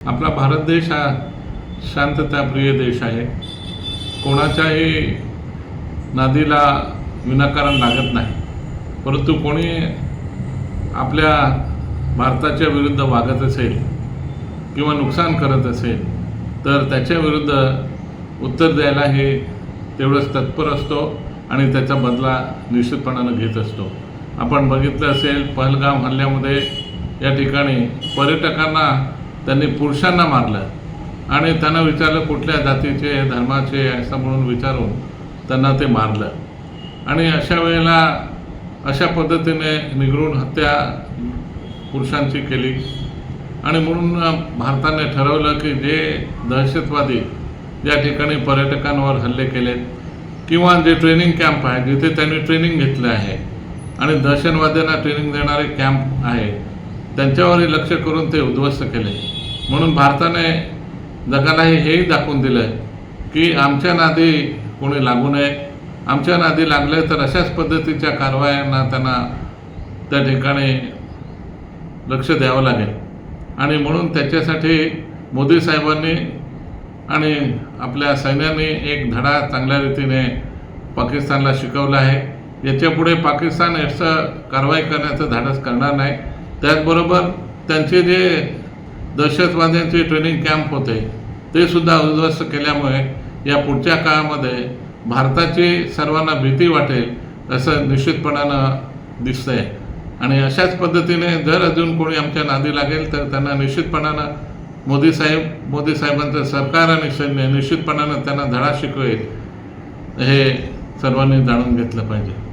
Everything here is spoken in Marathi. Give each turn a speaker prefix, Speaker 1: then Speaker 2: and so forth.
Speaker 1: आपला भारत देश हा शांतताप्रिय देश आहे. कोणाच्याही नादीला विनाकारण लागत नाही. परंतु कोणी आपल्या भारताच्या विरुद्ध वागत असेल किंवा नुकसान करत असेल तर त्याच्या विरुद्ध उत्तर द्यायला हे तेवढंच तत्पर असतो आणि त्याचा बदला निश्चितपणानं घेत असतो. आपण बघितलं असेल पहलगाम हल्ल्यामध्ये या ठिकाणी पर्यटकांना त्यांनी पुरुषांना मारलं. आणि त्यांना विचारलं कुठल्या जातीचे धर्माचे असं म्हणून विचारून त्यांना ते मारलं. आणि अशा वेळेला अशा पद्धतीने निगडून हत्या पुरुषांची केली. आणि म्हणून भारताने ठरवलं की जे दहशतवादी ज्या ठिकाणी पर्यटकांवर हल्ले केलेत किंवा जे ट्रेनिंग कॅम्प आहे जिथे त्यांनी ट्रेनिंग घेतलं आहे आणि दहशतवाद्यांना ट्रेनिंग देणारे कॅम्प आहे त्यांच्यावरही लक्ष करून ते उद्ध्वस्त केले. म्हणून भारताने जगाला हेही दाखवून दिलं की आमच्या नादी कोणी लागू नये. आमच्या नादी लागले तर अशाच पद्धतीच्या कारवायांना त्यांना त्या ठिकाणी लक्ष द्यावं लागेल. आणि म्हणून त्याच्यासाठी मोदी साहेबांनी आणि आपल्या सैन्याने एक धडा चांगल्या रीतीने पाकिस्तानला शिकवला आहे. याच्यापुढे पाकिस्तान याचं कारवाई करण्याचं धाडस करणार नाही. त्याचबरोबर त्यांचे जे दहशतवाद्यांचे ट्रेनिंग कॅम्प होते ते सुद्धा उद्ध्वस्त केल्यामुळे या पुढच्या काळामध्ये भारताची सर्वांना भीती वाटेल असं निश्चितपणानं दिसतंय. आणि अशाच पद्धतीने जर अजून कोणी आमच्या नादी लागेल तर त्यांना निश्चितपणानं मोदी साहेब मोदी साहेबांचं सरकार आणि सैन्य निश्चितपणानं त्यांना धडा शिकवेल हे सर्वांनी जाणून घेतलं पाहिजे.